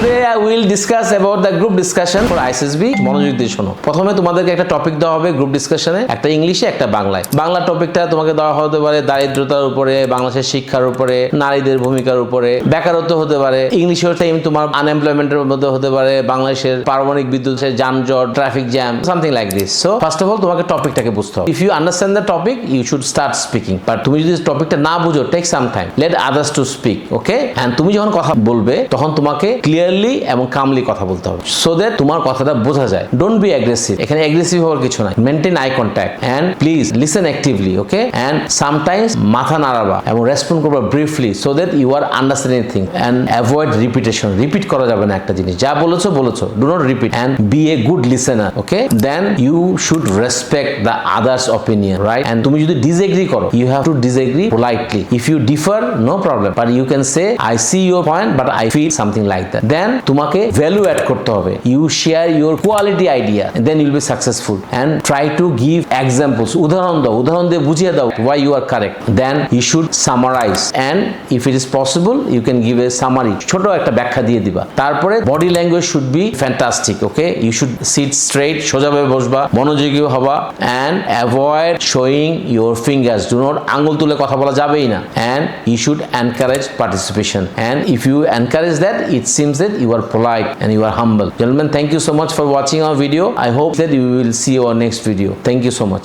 Today I will discuss about the group discussion for ICSB মনোযোগ দিয়ে শোনো। প্রথমে তোমাদেরকে একটা টপিক দেওয়া হবে গ্রুপ ডিসকাশনে একটা ইংলিশে একটা বাংলায়। বাংলা টপিকটা তোমাকে দেওয়া হতে পারে দারিদ্রতার উপরে, বাংলাদেশের শিক্ষার উপরে, নারীদের ভূমিকার উপরে, বেকারত্ব হতে পারে ইংলিশের টাইম তোমার আনএমপ্লয়মেন্টের মধ্যে হতে পারে, বাংলাদেশের পারমাণবিক বিদ্যুতের যানজট traffic jam something like this so first of all তোমাকে টপিকটাকে বুঝতে হবে। If you understand the topic you should start speaking but তুমি যদি টপিকটা না বুঝো take some time let others to speak okay and তুমি যখন কথা বলবে, তখন তোমাকে ক্লিয়ারলি এবং কামলি কথা বলতে হবে। সো দ্যাট তোমার কথাটা বোঝা যায়। ডোন্ট বি অ্যাগ্রেসিভ এখানে অ্যাগ্রেসিভ হওয়ার কিছু নাই। Maintain eye contact and please listen actively okay and sometimes মাথা নাড়াবা এবং রেসপন্ড করবা briefly so that you are understanding thing and avoid repetition repeat করা যাবে না একটা জিনিস। যা বলেছ বলেছ। Do not repeat and be a good listener okay then you should respect the others opinion right and তুমি যদি ডিসএগ্রি করো you have to disagree politely if you differ no problem but you can say I see your point but I feel something like that then তোমাকে value add করতে হবে। You share your quality idea then you'll be successful and try to give examples উদাহরণ দাও, উদাহরণ দিয়ে বুঝিয়ে দাও why you are correct then you should summarise and if it is possible you can give a summary ছোট একটা ব্যাখ্যা দিয়ে দিবা। তারপরে body language should be fantastic okay you should sit straight সোজাভাবে বসবা, মনোযোগী হবা। And avoid showing your fingers do not আঙুল তুলে কথা বলা যাবেই না। And you should encourage participation and if you encourage that it seems that you are polite and you are humble. Gentlemen, thank you so much for watching our video. I hope that you will see our next video. Thank you so much.